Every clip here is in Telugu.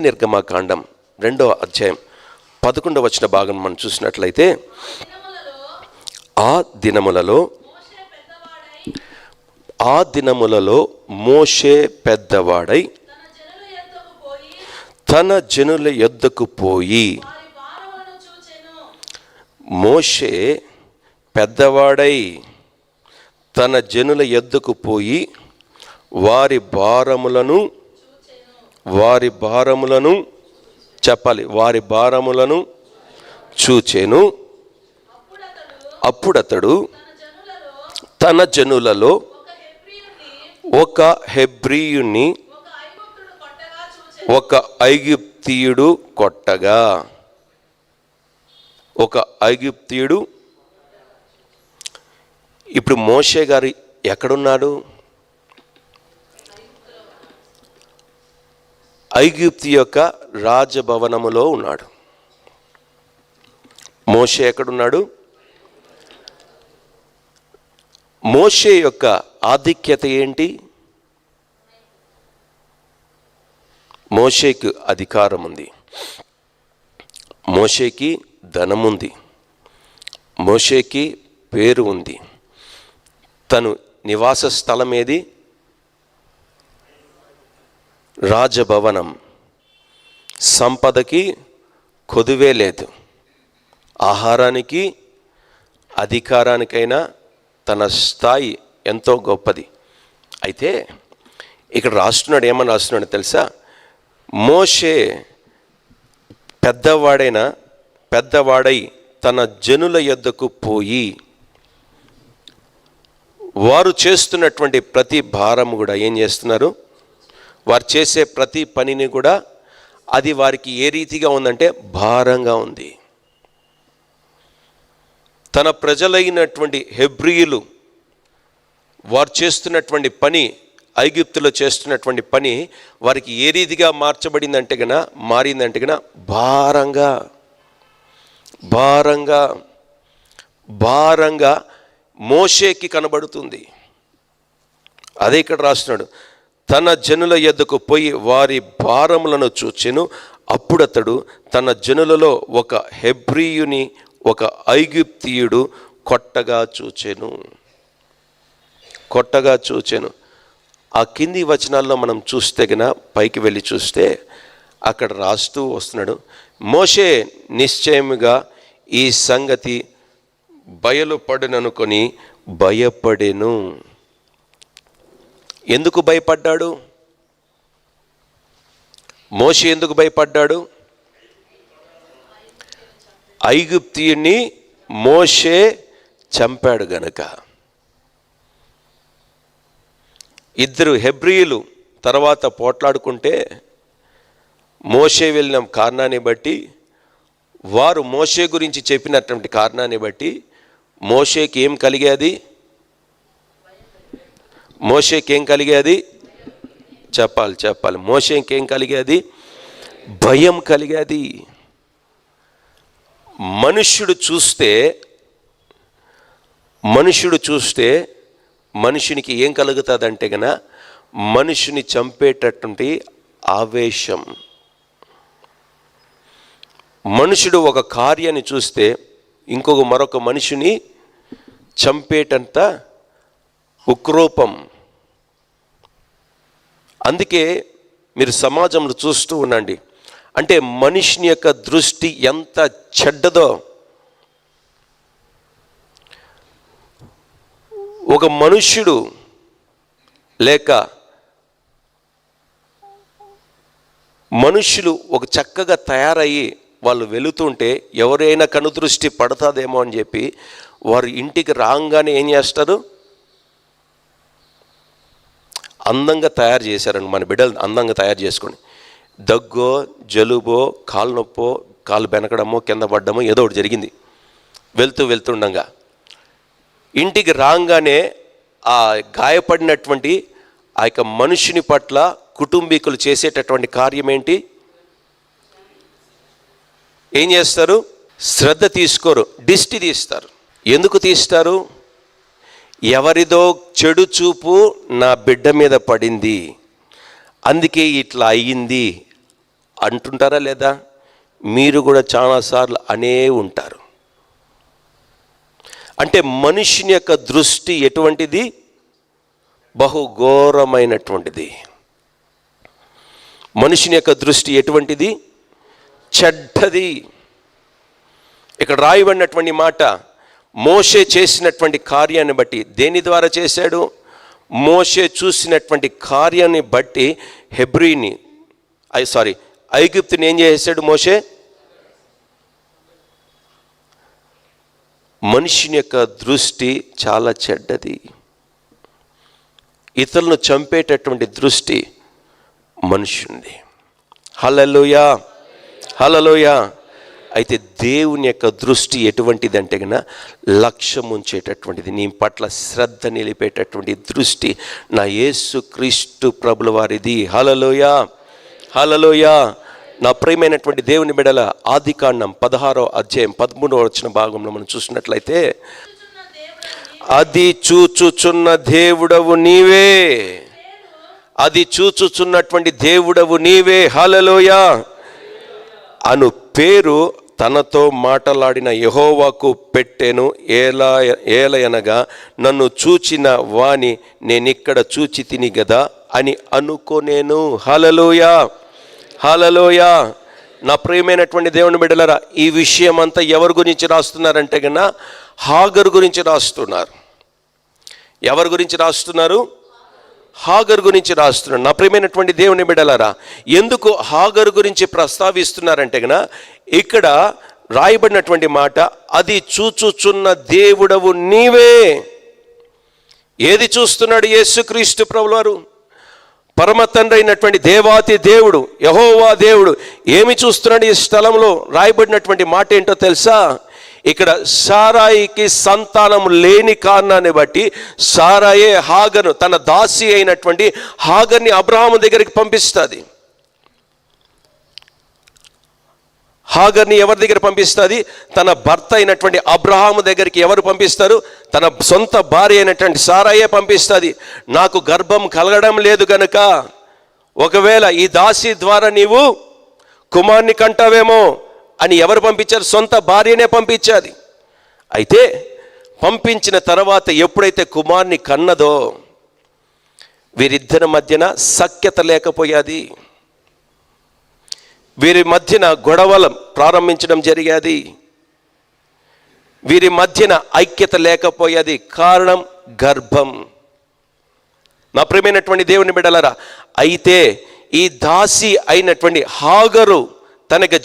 నిర్గమాకాండం రెండవ అధ్యాయం పదకొండవ వచ్చిన భాగం మనం చూసినట్లయితే ఆ దినములలో ఆ దినములలో మోషే పెద్దవాడై తన జనుల యొద్దకు పోయి మోషే పెద్దవాడై తన జనుల యొద్దకు పోయి వారి భారములను వారి భారములను చెప్పాలి. వారి భారములను చూచెను. అప్పుడతడు తన జనులలో ఒక హెబ్రియుని ఒక ఐగుప్తియుడు కొట్టగా. ఒక ఐగుప్తియుడు ఇప్పుడు మోషే గారు ఎక్కడున్నాడు? ఐగుప్తి యొక్క రాజభవనములో ఉన్నాడు. మోషే ఎక్కడున్నాడు? మోషే యొక్క ఆధిక్యత ఏంటి? మోషేకి అధికారం ఉంది మోషేకి ధనం ఉంది మోషేకి పేరు ఉంది. తను నివాస స్థలం ఏది రాజభవనం. సంపదకి కొదువే లేదు. ఆహారానికి అధికారానికైనా తన స్థాయి ఎంతో గొప్పది. అయితే ఇక్కడ రాస్తున్నాడు ఏమని రాస్తున్నాడు తెలుసా? మోషే పెద్దవాడైన పెద్దవాడై తన జనుల యొద్దకు పోయి వారు చేస్తున్నటువంటి ప్రతి భారం కూడా ఏం చేస్తున్నారు? వారు చేసే ప్రతి పనిని కూడా అది వారికి ఏ రీతిగా ఉందంటే భారంగా ఉంది. తన ప్రజలైనటువంటి హెబ్రియులు వారు చేస్తున్నటువంటి పని ఐగిప్తులో చేస్తున్నటువంటి పని వారికి ఏ రీతిగా మార్చబడిందంటే గన మారిందంటే గన భారంగా భారంగా భారంగా మోషేకి కనబడుతుంది. అదే ఇక్కడ రాస్తున్నాడు. తన జనుల యొద్దకు పోయి వారి భారములను చూచెను. అప్పుడతడు తన జనులలో ఒక హెబ్రియుని ఒక ఐగుప్తియుడు కొట్టగా చూచెను. కొట్టగా చూచెను. ఆ కింది వచనాల్లో మనం చూస్తే గన పైకి వెళ్ళి చూస్తే అక్కడ రాస్తూ వస్తున్నాడు. మోషే నిశ్చయముగా ఈ సంగతి బయలుపడిననుకొని భయపడెను. ఎందుకు భయపడ్డాడు? మోషే ఎందుకు భయపడ్డాడు? ఐగుప్తియుని మోషే చంపాడు గనక. ఇద్దరు హెబ్రియులు తర్వాత పోట్లాడుకుంటే మోషే వెళ్ళిన కారణాన్ని బట్టి వారు మోషే గురించి చెప్పినటువంటి కారణాన్ని బట్టి మోషేకి ఏం కలిగేది? మోషేకి ఏం కలిగేది? చెప్పాలి చెప్పాలి. మోషేకి ఏం కలిగేది? భయం కలిగేది. మనుష్యుడు చూస్తే మనుష్యుడు చూస్తే మనుషునికి ఏం కలుగుతుందంటే గన మనుషుని చంపేటటువంటి ఆవేశం. మనుషుడు ఒక కార్యాన్ని చూస్తే ఇంకొక మరొక మనిషిని చంపేటంత ఉక్రోపం. అందుకే మీరు సమాజంలో చూస్తూ ఉండండి. అంటే మనిషిని యొక్క దృష్టి ఎంత చెడ్డదో. ఒక మనుష్యుడు లేక మనుషులు ఒక చక్కగా తయారయ్యి వాళ్ళు వెళుతుంటే ఎవరైనా కనుదృష్టి పడుతుందేమో అని చెప్పి వారు ఇంటికి రాగానే ఏం చేస్తారు? అందంగా తయారు చేశారండి మన బిడ్డలు అందంగా తయారు చేసుకొని. దగ్గో జలుబో కాలు నొప్పో కాలు బెనకడమో కింద పడ్డమో ఏదో ఒకటి జరిగింది. వెళ్తూ వెళ్తుండగా ఇంటికి రాగానే ఆ గాయపడినటువంటి ఆ యొక్క మనుషుని పట్ల కుటుంబీకులు చేసేటటువంటి కార్యం ఏంటి? ఏం చేస్తారు? శ్రద్ధ తీసుకోరు దిష్టి తీస్తారు. ఎందుకు తీస్తారు? ఎవరిదో చెడు చూపు నా బిడ్డ మీద పడింది. అందుకే ఇట్లా అయ్యింది. అంటుంటారా లేదా? మీరు కూడా చాలాసార్లు అనే ఉంటారు. అంటే మనిషిని యొక్క దృష్టి ఎటువంటిది? బహుఘోరమైనటువంటిది. మనుషుని యొక్క దృష్టి ఎటువంటిది? చెడ్డది. ఇక్కడ రాయబడినటువంటి మాట మోషే చేసినటువంటి కార్యాన్ని బట్టి దేని ద్వారా చేశాడు? మోషే చూసినటువంటి కార్యాన్ని బట్టి హెబ్రీని ఐ సారీ ఐగుప్తుని ఏం చేశాడు మోషే? మనిషిని యొక్క దృష్టి చాలా చెడ్డది. ఇతరులను చంపేటటువంటి దృష్టి మనుషుంది. హలలోయా హలలోయా అయితే దేవుని యొక్క దృష్టి ఎటువంటిది అంటే కన్నా లక్ష్యం ఉంచేటటువంటిది నీ పట్ల శ్రద్ధ నిలిపేటటువంటి దృష్టి నా యేసు క్రీస్తు ప్రభుల వారిది. హలలోయా హలలోయా నా ప్రియమైనటువంటి దేవుని బిడల ఆది కాండం పదహారో అధ్యాయం పదమూడవ వచ్చిన భాగంలో మనం చూసినట్లయితే అది చూచుచున్న దేవుడవు నీవే. అది చూచుచున్నటువంటి దేవుడవు నీవే. హలలోయ అను పేరు తనతో మాటలాడిన యహోవాకు పెట్టెను ఏలా ఏలయనగా నన్ను చూచిన వాణి నేనిక్కడ చూచి తిని గదా అని అనుకోనేను. హలలోయా హలలోయా నా ప్రియమైనటువంటి దేవుని బిడ్డలరా ఈ విషయం అంతా ఎవరి గురించి రాస్తున్నారంటే కన్నా హాగర్ గురించి రాస్తున్నారు. ఎవరి గురించి రాస్తున్నారు? హాగర్ గురించి రాస్తున్నాడు. నా ప్రియమైనటువంటి దేవుని బిడ్డలారా ఎందుకు హాగర్ గురించి ప్రస్తావిస్తున్నారంటే గన ఇక్కడ రాయబడినటువంటి మాట అది చూచుచున్న దేవుడవు నీవే. ఏది చూస్తున్నాడు యేసుక్రీస్తు ప్రభువారు? పరమ తండ్రి అయినటువంటి దేవాతి దేవుడు యహోవా దేవుడు ఏమి చూస్తున్నాడు ఈ స్థలంలో? రాయబడినటువంటి మాట ఏంటో తెలుసా? ఇక్కడ సారాయికి సంతానం లేని కారణాన్ని బట్టి సారాయే హాగను తన దాసి అయినటువంటి హాగర్ని అబ్రహాము దగ్గరికి పంపిస్తుంది. హాగర్ని ఎవరి దగ్గర పంపిస్తుంది? తన భర్త అయినటువంటి అబ్రహాము దగ్గరికి ఎవరు పంపిస్తారు? తన సొంత భార్య అయినటువంటి సారాయే పంపిస్తుంది. నాకు గర్భం కలగడం లేదు గనుక ఒకవేళ ఈ దాసి ద్వారా నీవు కుమార్ని కంటావేమో? అని ఎవరు పంపించారు? సొంత భార్యనే పంపించాది. అయితే పంపించిన తర్వాత ఎప్పుడైతే కుమార్ని కన్నదో వీరిద్దరి మధ్యన సఖ్యత లేకపోయాది. వీరి మధ్యన గొడవలు ప్రారంభించడం జరిగేది. వీరి మధ్యన ఐక్యత లేకపోయేది. కారణం గర్భం. నా ప్రియమైనటువంటి దేవుని బిడలరా అయితే ఈ దాసి అయినటువంటి హాగరు తన యొక్క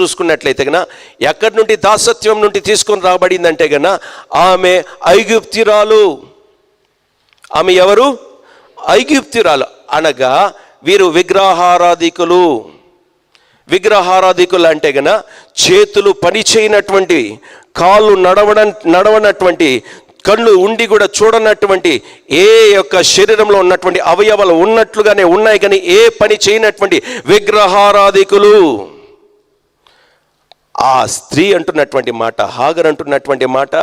చూసుకున్నట్లయితే గన ఎక్కడి నుండి దాసత్వం నుండి తీసుకొని రాబడిందంటే గన ఆమె ఐగుప్తిరాలు. ఆమె ఎవరు? ఐగుప్తిరాలు. అనగా వీరు విగ్రహారాధికులు. విగ్రహారాధికులు అంటే గన చేతులు పని చేయనటువంటి కాళ్ళు నడవడ నడవనటువంటి కళ్ళు ఉండి కూడా చూడనటువంటి ఏ యొక్క శరీరంలో ఉన్నటువంటి అవయవాలు ఉన్నట్లుగానే ఉన్నాయి కానీ ఏ పని చేయనటువంటి విగ్రహారాధికులు. ఆ స్త్రీ అంటున్నటువంటి మాట హాగర్ అంటున్నటువంటి మాట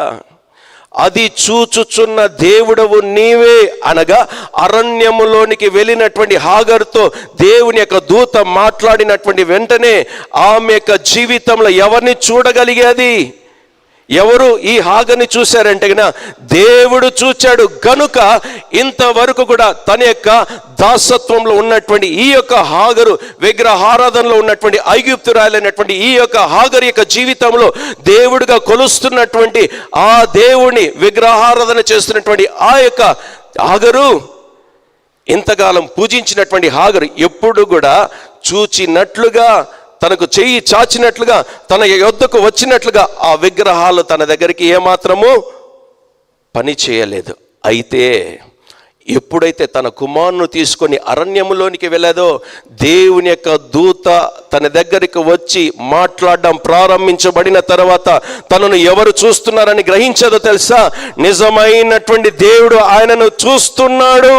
అది చూచుచున్న దేవుడవు నీవే అనగా అరణ్యములోనికి వెళ్ళినటువంటి హాగర్తో దేవుని యొక్క దూత మాట్లాడినటువంటి వెంటనే ఆమె యొక్క జీవితంలో ఎవరిని చూడగలిగేది? ఎవరు ఈ హాగని చూశారంటే గన దేవుడు చూచాడు. గనుక ఇంతవరకు కూడా తన యొక్క దాసత్వంలో ఉన్నటువంటి ఈ యొక్క హాగరు విగ్రహారాధనలో ఉన్నటువంటి ఐగుప్తురాలైనటువంటి ఈ యొక్క హాగరు యొక్క జీవితంలో దేవుడిగా కొలుస్తున్నటువంటి ఆ దేవుని విగ్రహారాధన చేస్తున్నటువంటి ఆ యొక్క హాగరు ఇంతకాలం పూజించినటువంటి హాగరు ఎప్పుడు కూడా చూచినట్లుగా తనకు చెయ్యి చాచినట్లుగా తన యొద్దకు వచ్చినట్లుగా ఆ విగ్రహాలు తన దగ్గరికి ఏమాత్రము పని చేయలేదు. అయితే ఎప్పుడైతే తన కుమారును తీసుకొని అరణ్యములోనికి వెళ్ళేదో దేవుని యొక్క దూత తన దగ్గరికి వచ్చి మాట్లాడడం ప్రారంభించబడిన తర్వాత తనను ఎవరు చూస్తున్నారని గ్రహించదో తెలుసా? నిజమైనటువంటి దేవుడు ఆయనను చూస్తున్నాడు.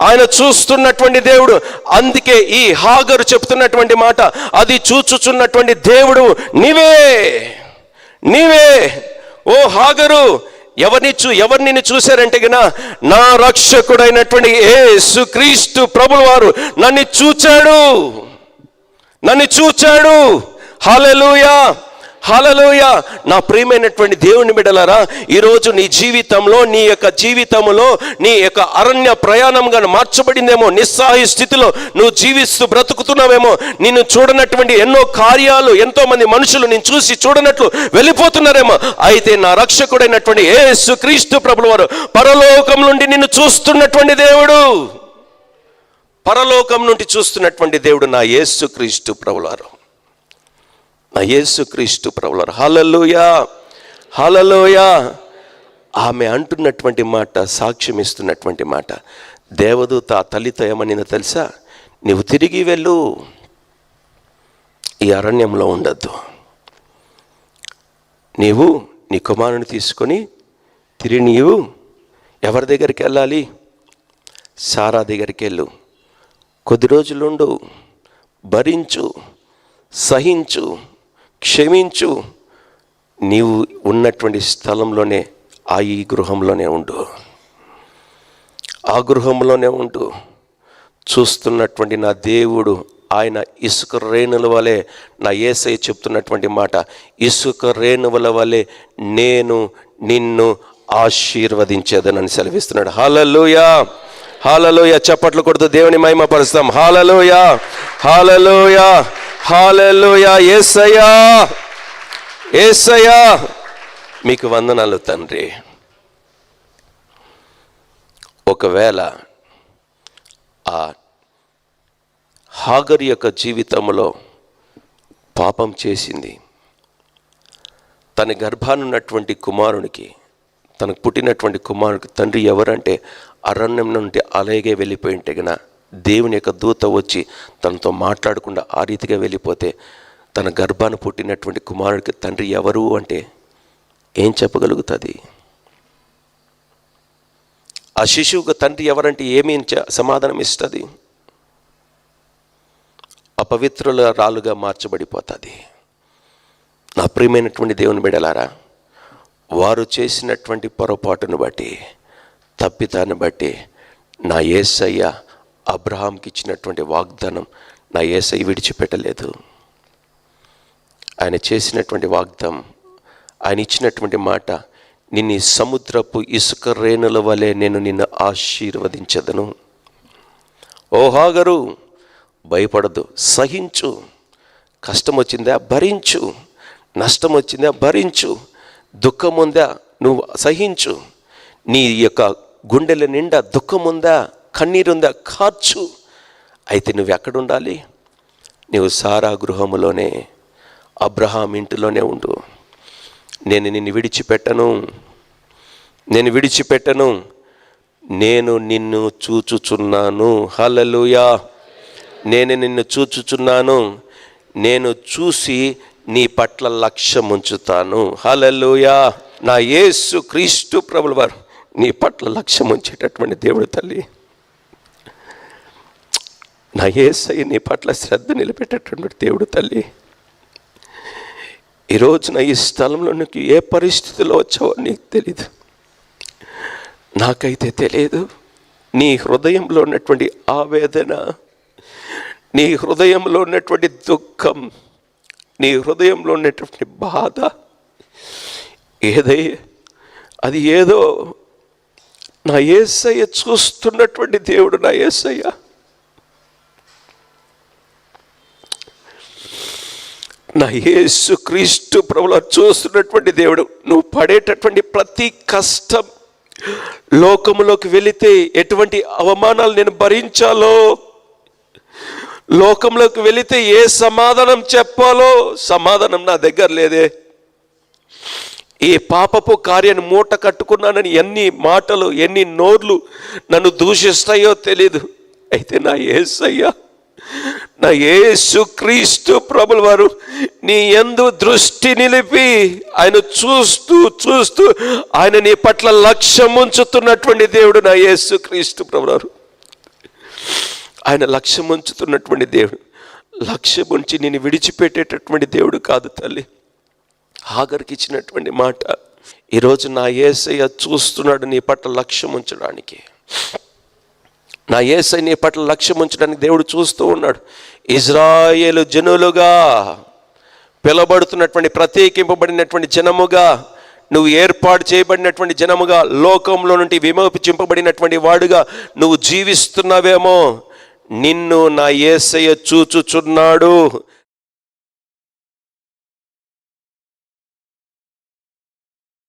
ఆయన చూస్తున్నటువంటి దేవుడు అందుకే ఈ హాగరు చెప్తున్నటువంటి మాట అది చూచుచున్నటువంటి దేవుడు నీవే నీవే. ఓ హాగరు ఎవరిని చూ ఎవరు నిన్ను చూశారంటే గన నా రక్షకుడైనటువంటి ఏసు క్రీస్తు ప్రభుల వారు నన్ను చూచాడు. నన్ను చూచాడు. హల్లెలూయా. హలలోయ నా ప్రియమైనటువంటి దేవుని బిడలారా ఈరోజు నీ జీవితంలో నీ యొక్క జీవితంలో నీ యొక్క అరణ్య ప్రయాణంగా మార్చబడిందేమో నిస్సాయి స్థితిలో నువ్వు జీవిస్తూ బ్రతుకుతున్నావేమో నిన్ను చూడనటువంటి ఎన్నో కార్యాలు ఎంతో మంది మనుషులు నేను చూసి చూడనట్లు వెళ్ళిపోతున్నారేమో అయితే నా రక్షకుడైనటువంటి ఏసు క్రీస్తు ప్రభుల వారు పరలోకం నుండి నిన్ను చూస్తున్నటువంటి దేవుడు. పరలోకం నుండి చూస్తున్నటువంటి దేవుడు నా యేసు క్రీస్తు ప్రభులారు యేసుక్రీస్తు ప్రభులర్. హలలోయా హలలోయా ఆమె అంటున్నటువంటి మాట సాక్ష్యం ఇస్తున్నటువంటి మాట. దేవదూత ఆ తల్లితో ఏమనిందో తెలుసా? నువ్వు తిరిగి వెళ్ళు. ఈ అరణ్యంలో ఉండద్దు. నీవు నీ కుమారుని తీసుకొని తిరిగి నీవు ఎవరి దగ్గరికి వెళ్ళాలి? సారా దగ్గరికి వెళ్ళు. కొద్ది రోజులుండు. భరించు. సహించు. క్షమించు. నీవు ఉన్నటువంటి స్థలంలోనే ఆ ఈ గృహంలోనే ఉండు. ఆ గృహంలోనే ఉండు. చూస్తున్నటువంటి నా దేవుడు ఆయన ఇసుక రేణుల వలె నా ఏసై చెప్తున్నటువంటి మాట ఇసుక రేణువుల వలె నేను నిన్ను ఆశీర్వదించేదనని సెలవిస్తున్నాడు. హాలలోయా హాలలోయ చప్పట్లు కొడుతూ దేవుని మహిమపరుస్తాం. హాలలోయ హాలలోయ హాలలోయ ఏసయ్యా! ఏసయ్యా! మీకు వందనాలు తండ్రి. ఒకవేళ ఆ హాగర్ యొక్క జీవితంలో పాపం చేసింది తన గర్భానున్నటువంటి కుమారునికి తనకు పుట్టినటువంటి కుమారుడికి తండ్రి ఎవరంటే అరణ్యం నుండి అలాగే వెళ్ళిపోయి ఉంటే దేవుని యొక్క దూత వచ్చి తనతో మాట్లాడకుండా ఆ రీతిగా వెళ్ళిపోతే తన గర్భాన్ని పుట్టినటువంటి కుమారుడికి తండ్రి ఎవరు అంటే ఏం చెప్పగలుగుతుంది? ఆ శిశువుకు తండ్రి ఎవరంటే ఏమీ చ- సమాధానం ఇస్తుంది? అపవిత్రుల రాలుగా మార్చబడిపోతుంది. నా ప్రియమైనటువంటి దేవుని బిడలారా వారు చేసినటువంటి పొరపాటును బట్టి తప్పితాన్ని బట్టి నా ఏసయ్య అబ్రహాంకి ఇచ్చినటువంటి వాగ్దానం నా ఏసై విడిచిపెట్టలేదు. ఆయన చేసినటువంటి వాగ్దానం ఆయన ఇచ్చినటువంటి మాట నిన్ను సముద్రపు ఇసుక రేణుల వలె నేను నిన్ను ఆశీర్వదించదను. ఓహాగరు భయపడదు సహించు. కష్టం వచ్చిందా భరించు. నష్టం వచ్చిందా భరించు. దుఃఖం ఉందా నువ్వు సహించు. నీ యొక్క గుండెల నిండా దుఃఖం ఉందా కన్నీరుందా? కార్చు అయితే నువ్వు ఎక్కడ ఉండాలి నువ్వు సారా గృహములోనే అబ్రహాం ఇంటిలోనే ఉండు. నేను నిన్ను విడిచిపెట్టను. నేను విడిచిపెట్టను. నేను నిన్ను చూచుచున్నాను. హలలుయా నేను నిన్ను చూచుచున్నాను. నేను చూసి నీ పట్ల లక్ష్యం ఉంచుతాను. హలలుయా నా యేసు క్రీస్తు ప్రభుల వారు నీ పట్ల లక్ష్యం ఉంచేటటువంటి దేవుడు తల్లి. నా యేసయ్య నీ పట్ల శ్రద్ధ నిలబెట్టేటటువంటి దేవుడు తల్లి. ఈరోజు నా ఈ స్థలంలో నీకు ఏ పరిస్థితిలో వచ్చావో నీకు తెలీదు. నాకైతే తెలియదు నీ హృదయంలో ఉన్నటువంటి ఆవేదన నీ హృదయంలో ఉన్నటువంటి దుఃఖం నీ హృదయంలో ఉన్నటువంటి బాధ ఏదై అది ఏదో నా ఏసయ్య చూస్తున్నటువంటి దేవుడు నా ఏసయ్య. నా యేసు క్రీస్తు ప్రభుల చూస్తున్నటువంటి దేవుడు నువ్వు పడేటటువంటి ప్రతి కష్టం లోకములోకి వెళితే ఎటువంటి అవమానాలు నేను భరించాలో? లోకంలోకి వెళితే ఏ సమాధానం చెప్పాలో? సమాధానం నా దగ్గర లేదే. ఈ పాపపు కార్యాన్ని మూట కట్టుకున్నానని ఎన్ని మాటలు ఎన్ని నోర్లు నన్ను దూషిస్తాయో తెలీదు. అయితే నా ఏసయ్యా నా యేసు క్రీస్తు ప్రభుల వారు నీ ఎందు దృష్టి నిలిపి ఆయన చూస్తూ చూస్తూ ఆయన నీ పట్ల లక్ష్యం ఉంచుతున్నటువంటి దేవుడు నా యేసు క్రీస్తు ప్రభుల వారు. ఆయన లక్ష్యం ఉంచుతున్నటువంటి దేవుడు లక్ష్యం ఉంచి నేను విడిచిపెట్టేటటువంటి దేవుడు కాదు తల్లి. హాగర్కి ఇచ్చినటువంటి మాట ఈరోజు నా ఏసయ్య చూస్తున్నాడు నీ పట్ల లక్ష్యం ఉంచడానికి. నా ఏసై నీ పట్ల లక్ష్యం ఉంచడానికి దేవుడు చూస్తూ ఉన్నాడు. ఇజ్రాయేలు జనులుగా పిలబడుతున్నటువంటి ప్రత్యేకింపబడినటువంటి జనముగా నువ్వు ఏర్పాటు చేయబడినటువంటి జనముగా లోకంలో నుండి విమోపింపబడినటువంటి వాడుగా నువ్వు జీవిస్తున్నావేమో నిన్ను నా ఏసయ్య చూచుచున్నాడు.